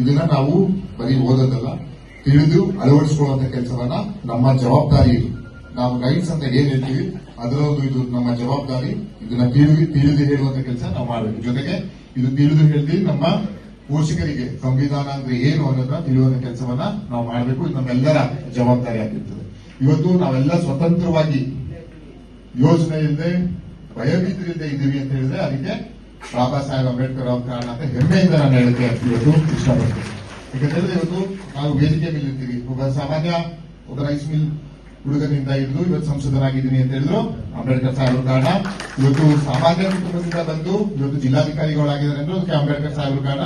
ಇದನ್ನ ನಾವು ಬರೀ ಓದೋದಲ್ಲ, ತಿಳಿದು ಅಳವಡಿಸಿಕೊಳ್ಳುವಂತ ಕೆಲಸವನ್ನ ನಮ್ಮ ಜವಾಬ್ದಾರಿ ಇದು. ನಾವು ಗೈಡ್ಸ್ ಅಂತ ಏನ್ ಹೇಳ್ತೀವಿ ಅದರಲ್ಲೂ ಇದು ನಮ್ಮ ಜವಾಬ್ದಾರಿ. ಇದನ್ನ ತಿಳಿದು ತಿಳಿದು ಹೇಳುವಂತ ಕೆಲಸ ನಾವು ಮಾಡಬೇಕು. ಜೊತೆಗೆ ಇದು ತಿಳಿದು ಹೇಳಿ ನಮ್ಮ ಪೋಷಕರಿಗೆ ಸಂವಿಧಾನ ಅಂದ್ರೆ ಏನು ಅನ್ನೋದನ್ನ ತಿಳಿಯುವಂತ ಕೆಲಸವನ್ನ ನಾವು ಮಾಡಬೇಕು. ಇದು ನಮ್ಮೆಲ್ಲರ ಜವಾಬ್ದಾರಿ ಆಗಿರ್ತದೆ. ಇವತ್ತು ನಾವೆಲ್ಲ ಸ್ವತಂತ್ರವಾಗಿ ಯೋಜನೆ ಇಲ್ಲದೆ ಭಯಭೀತರಿಲ್ಲದೆ ಇದ್ದೀವಿ ಅಂತ ಹೇಳಿದ್ರೆ ಅದಕ್ಕೆ ಬಾಬಾ ಸಾಹೇಬ್ ಅಂಬೇಡ್ಕರ್ ಅವ್ರ ಕಾರಣ ಅಂತ ಹೆಮ್ಮೆಯಿಂದ ನಾನು ಹೇಳಕ್ಕೆ ಇವತ್ತು ಇಷ್ಟಪಡ್ತೀನಿ. ಯಾಕಂತಂದ್ರೆ ಇವತ್ತು ನಾವು ವೇದಿಕೆ ಮೇಲೆ ಇರ್ತೀವಿ. ಒಬ್ಬ ಸಾಮಾನ್ಯ, ಒಬ್ಬ ರೈಸ್ ಮಿಲ್ ಹುಡುಗನಿಂದ ಇದ್ದು ಇವತ್ತು ಸಂಸದರಾಗಿದ್ದೀನಿ ಅಂತ ಹೇಳಿದ್ರು ಅಂಬೇಡ್ಕರ್ ಸಾಹೇಬ್ರ ಕಾರಣ. ಇವತ್ತು ಸಾಮಾನ್ಯ ಕುಟುಂಬದಿಂದ ಬಂದು ಇವತ್ತು ಜಿಲ್ಲಾಧಿಕಾರಿಗಳಾಗಿದ್ದಾರೆ ಅಂದ್ರೆ ಅದಕ್ಕೆ ಅಂಬೇಡ್ಕರ್ ಸಾಹೇಬ್ರ ಕಾರಣ.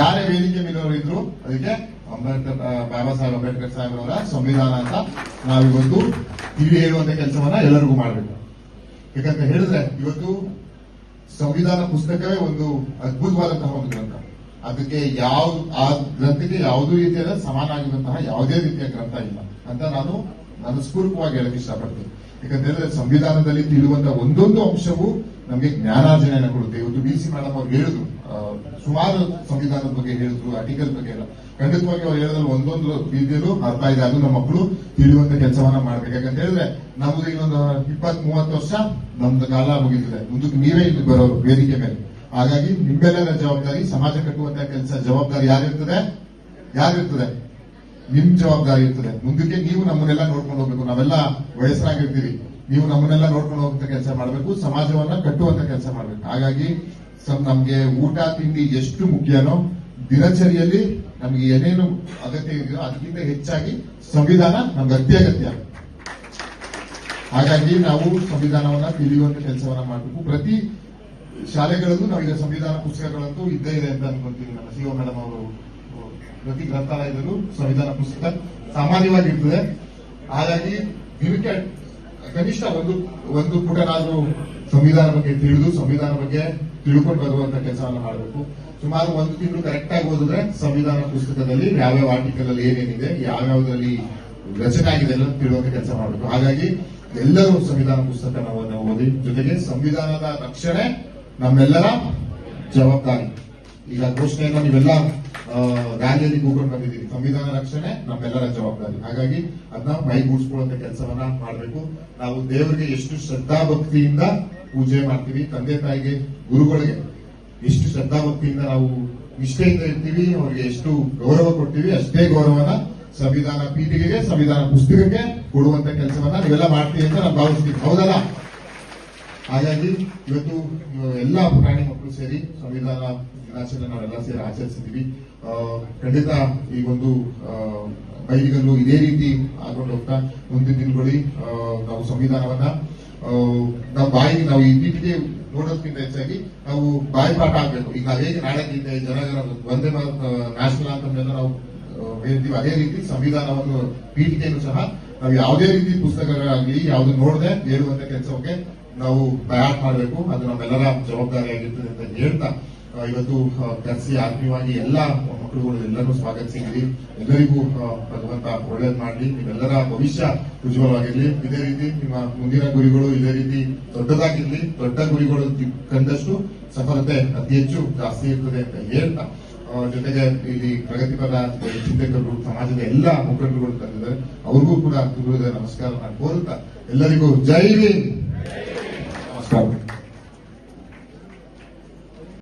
ಯಾರೇ ವೇದಿಕೆ ಮೇಲವರು ಇದ್ರು, ಅದಕ್ಕೆ ಅಂಬೇಡ್ಕರ್ ಬಾಬಾ ಸಾಹೇಬ್ ಅಂಬೇಡ್ಕರ್ ಸಾಹೇಬ್ರವರ ಸಂವಿಧಾನ ಅಂತ ನಾವಿವತ್ತು ತಿಳಿ ಹೇಳುವಂತ ಕೆಲಸವನ್ನ ಎಲ್ಲರಿಗೂ ಮಾಡಬೇಕು. ಯಾಕಂತ ಹೇಳಿದ್ರೆ ಇವತ್ತು ಸಂವಿಧಾನ ಪುಸ್ತಕವೇ ಒಂದು ಅದ್ಭುತವಾದಂತಹ ಒಂದು ಗ್ರಂಥ. ಅದಕ್ಕೆ ಯಾವ ಆ ಗ್ರಂಥಕ್ಕೆ ಯಾವುದೇ ರೀತಿಯಾದ ಸಮಾನ ಆಗಿರುವಂತಹ ಯಾವುದೇ ರೀತಿಯ ಗ್ರಂಥ ಇಲ್ಲ ಅಂತ ನಾನು ಮನಸ್ಪೂರ್ವಕವಾಗಿ ಹೇಳಕ್ ಇಷ್ಟಪಡ್ತೀನಿ. ಯಾಕಂತ ಹೇಳಿದ್ರೆ ಸಂವಿಧಾನದಲ್ಲಿ ತಿಳಿಯುವಂತಹ ಒಂದೊಂದು ಅಂಶವು ನಮಗೆ ಜ್ಞಾನಾರ್ಜನೆಯನ್ನು ಕೊಡುತ್ತೆ. ಇವತ್ತು ಬಿ ಸಿ ಮೇಡಮ್ ಅವ್ರು ಹೇಳಿದ್ರು ಸುಮಾರು ಸಂವಿಧಾನದ ಬಗ್ಗೆ ಹೇಳಿದ್ರು ಆರ್ಟಿಕಲ್ ಬಗ್ಗೆ ಎಲ್ಲ. ಖಂಡಿತವಾಗಿ ಅವ್ರು ಹೇಳಿದ್ರೆ, ಒಂದೊಂದು ಬೀದಿಯಲ್ಲೂ ಅರ್ಥ ಇದೆ. ಅದು ನಮ್ಮ ಮಕ್ಕಳು ತಿಳಿಯುವಂತ ಕೆಲಸವನ್ನ ಮಾಡ್ಬೇಕು. ಯಾಕಂತ ಹೇಳಿದ್ರೆ, ನಮ್ದು ಇನ್ನೊಂದು ಇಪ್ಪತ್ ಮೂವತ್ತು ವರ್ಷ, ನಮ್ದು ಕಾಲ ಮುಗಿದಿದೆ. ಮುಂದಕ್ಕೆ ನೀವೇ ಇಲ್ಲಿ ಬರೋರು, ವೇದಿಕೆ ಮೇಲೆ. ಹಾಗಾಗಿ ನಿಮ್ಮೆಲ್ಲರ ಜವಾಬ್ದಾರಿ, ಸಮಾಜ ಕಟ್ಟುವಂತ ಕೆಲಸ ಜವಾಬ್ದಾರಿ ಯಾರಿರ್ತದೆ? ಯಾರಿರ್ತದೆ? ನಿಮ್ ಜವಾಬ್ದಾರಿ ಇರ್ತದೆ. ಮುಂದಕ್ಕೆ ನೀವು ನಮ್ಮನ್ನೆಲ್ಲ ನೋಡ್ಕೊಂಡು ಹೋಗ್ಬೇಕು. ನಾವೆಲ್ಲ ವಯಸ್ಸಾಗಿರ್ತೀವಿ ನೀವು ನಮ್ಮನ್ನೆಲ್ಲ ನೋಡ್ಕೊಂಡು ಹೋಗುವಂತ ಕೆಲಸ ಮಾಡಬೇಕು. ಸಮಾಜವನ್ನ ಕಟ್ಟುವಂತ ಕೆಲಸ ಮಾಡಬೇಕು. ಹಾಗಾಗಿ ಸ- ನಮ್ಗೆ ಊಟ, ತಿಂಡಿ ಎಷ್ಟು ಮುಖ್ಯನೋ ದಿನಚರಿಯಲ್ಲಿ ನಮ್ಗೆ ಏನೇನು ಅಗತ್ಯ ಇದೆಯೋ ಅದಕ್ಕಿಂತ ಹೆಚ್ಚಾಗಿ ಸಂವಿಧಾನ ನಮ್ಗೆ ಅತ್ಯಗತ್ಯ ಹಾಗಾಗಿ ನಾವು ಸಂವಿಧಾನವನ್ನ ತಿಳಿಯುವಂತ ಕೆಲಸವನ್ನ ಮಾಡಬೇಕು. ಪ್ರತಿ ಶಾಲೆಗಳಲ್ಲೂ ನಾವೀಗ ಸಂವಿಧಾನ ಪುಸ್ತಕಗಳಂತೂ ಇದ್ದೇ ಇದೆ ಅಂತ ಅನ್ಕೊಂತೀವಿ ನಮ್ಮ ಸಿಒ ಮೇಡಮ್ ಅವರು. ಪ್ರತಿ ಗ್ರಂಥಾಲಯದಲ್ಲೂ ಸಂವಿಧಾನ ಪುಸ್ತಕ ಸಾಮಾನ್ಯವಾಗಿ ಇರ್ತದೆ. ಹಾಗಾಗಿ ದಿನಕ್ಕೆ ಕನಿಷ್ಠ ಒಂದು ಒಂದು ಪುಟನಾದ್ರೂ ಸಂವಿಧಾನ ಬಗ್ಗೆ ತಿಳಿದು ಸಂವಿಧಾನ ಬಗ್ಗೆ ತಿಳ್ಕೊಂಡು ಬರುವಂತ ಕೆಲಸವನ್ನು ಮಾಡಬೇಕು. ಸುಮಾರು ಒಂದು ತಿಂಗಳು ಕರೆಕ್ಟ್ ಆಗಿ ಓದಿದ್ರೆ ಸಂವಿಧಾನ ಪುಸ್ತಕದಲ್ಲಿ ಯಾವ್ಯಾವ ಆರ್ಟಿಕಲ್ ಅಲ್ಲಿ ಏನೇನಿದೆ, ಯಾವ್ಯಾವ್ದ್ರಲ್ಲಿ ರಚನೆ ಆಗಿದೆ ಎಲ್ಲ ತಿಳುವಂತ ಕೆಲಸ ಮಾಡಬೇಕು. ಹಾಗಾಗಿ ಎಲ್ಲರೂ ಸಂವಿಧಾನ ಪುಸ್ತಕವನ್ನು ಓದಿ, ಜೊತೆಗೆ ಸಂವಿಧಾನದ ರಕ್ಷಣೆ ನಮ್ಮೆಲ್ಲರ ಜವಾಬ್ದಾರಿ. ಈಗ ಘೋಷಣೆಯನ್ನ ನೀವೆಲ್ಲ ರ್ಯಾಲಿಯಲ್ಲಿ ಕೂತ್ಕೊಂಡು ಬಂದಿದ್ದೀರಿ. ಸಂವಿಧಾನ ರಕ್ಷಣೆ ನಮ್ಮೆಲ್ಲರ ಜವಾಬ್ದಾರಿ. ಹಾಗಾಗಿ ಅದನ್ನ ಮೈಗೂಡಿಸ್ಕೊಳ್ಳುವಂತ ಕೆಲಸವನ್ನ ಮಾಡಬೇಕು. ನಾವು ದೇವರಿಗೆ ಎಷ್ಟು ಶ್ರದ್ಧಾ ಭಕ್ತಿಯಿಂದ ಪೂಜೆ ಮಾಡ್ತೀವಿ, ತಂದೆ ತಾಯಿಗೆ, ಗುರುಗಳಿಗೆ ಎಷ್ಟು ಶ್ರದ್ಧಾ ಭಕ್ತಿಯಿಂದ ನಾವು ನಿಷ್ಠೆಯಿಂದ ಇರ್ತೀವಿ, ಅವ್ರಿಗೆ ಎಷ್ಟು ಗೌರವ ಕೊಡ್ತೀವಿ, ಅಷ್ಟೇ ಗೌರವನ ಸಂವಿಧಾನ ಪೀಠಿಗೆಗೆ, ಸಂವಿಧಾನ ಪುಸ್ತಕಕ್ಕೆ ಕೊಡುವಂತ ಕೆಲಸವನ್ನ ನೀವೆಲ್ಲ ಮಾಡ್ತೀವಿ ಅಂತ ನಾನು ಭಾವಿಸ್ತೀವಿ. ಹೌದಲ್ಲ? ಹಾಗಾಗಿ ಇವತ್ತು ಎಲ್ಲಾ ಪ್ರಾಣಿ ಮಕ್ಕಳು ಸೇರಿ ಸಂವಿಧಾನ ದಿನಾಚರಣೆ ನಾವೆಲ್ಲ ಸೇರಿ ಆಚರಿಸಿದೀವಿ ಖಂಡಿತ ಈ ಒಂದು ಬೈಲಿಗಲ್ಲು ಇದೇ ರೀತಿ ಆಗೊಂಡು ಹೋಗ್ತಾ ಮುಂದಿನ ದಿನಗಳಲ್ಲಿ ನಾವು ಸಂವಿಧಾನವನ್ನ ನಾವು ಬಾಯಿ ನಾವು ಈ ಪೀಠಿಗೆ ನೋಡೋದಕ್ಕಿಂತ ಹೆಚ್ಚಾಗಿ ನಾವು ಬಾಯಿ ಪಾಠ ಆಗ್ಬೇಕು. ಈಗ ನಾವು ಹೇಗೆ ನಾಳೆ ಗೀತೆ ಜನಗಣ ಭಾರತ, ನ್ಯಾಷನಲ್ ಅಂತಂದೆಲ್ಲ ನಾವು ಹೇಳ್ತೀವಿ. ಅದೇ ರೀತಿ ಸಂವಿಧಾನವನ್ನು ಪೀಠಿಕೆಯನ್ನು ಸಹ ನಾವು ಯಾವುದೇ ರೀತಿ ಪುಸ್ತಕಗಳಾಗಲಿ, ಯಾವ್ದು ನೋಡದೆ ಹೇಳುವಂತ ಕೆಲಸಕ್ಕೆ ನಾವು ತಯಾರು ಮಾಡಬೇಕು. ಅದು ನಮ್ಮೆಲ್ಲರ ಜವಾಬ್ದಾರಿ ಆಗಿರ್ತದೆ ಅಂತ ಹೇಳ್ತಾ ಇವತ್ತು ಕರೆಸಿ ಆತ್ಮೀಯವಾಗಿ ಎಲ್ಲ ಮಕ್ಕಳುಗಳು ಎಲ್ಲರೂ ಸ್ವಾಗತಿಸಿದ್ರಿ ಎಲ್ಲರಿಗೂ ಭಗವಂತ ಒಳ್ಳೇದ್ ಮಾಡಲಿ. ನಿಮ್ಮೆಲ್ಲರ ಭವಿಷ್ಯ ಉಜ್ವಲವಾಗಿರ್ಲಿ. ಇದೇ ರೀತಿ ನಿಮ್ಮ ಮುಂದಿನ ಗುರಿಗಳು ಇದೇ ರೀತಿ ದೊಡ್ಡದಾಗಿರ್ಲಿ. ದೊಡ್ಡ ಗುರಿಗಳು ಕಂಡಷ್ಟು ಸಫಲತೆ ಅತಿ ಹೆಚ್ಚು ಜಾಸ್ತಿ ಇರ್ತದೆ ಅಂತ ಹೇಳ್ತಾ ಜೊತೆಗೆ ಇಲ್ಲಿ ಪ್ರಗತಿಪರ ಚಿಂತಕರು, ಸಮಾಜದ ಎಲ್ಲ ಮುಖಂಡರುಗಳು ತಂದಿದ್ದಾರೆ ಅವ್ರಿಗೂ ಕೂಡ ನಮಸ್ಕಾರ ನಾನು ಎಲ್ಲರಿಗೂ ಜೈ ನಮಸ್ಕಾರ.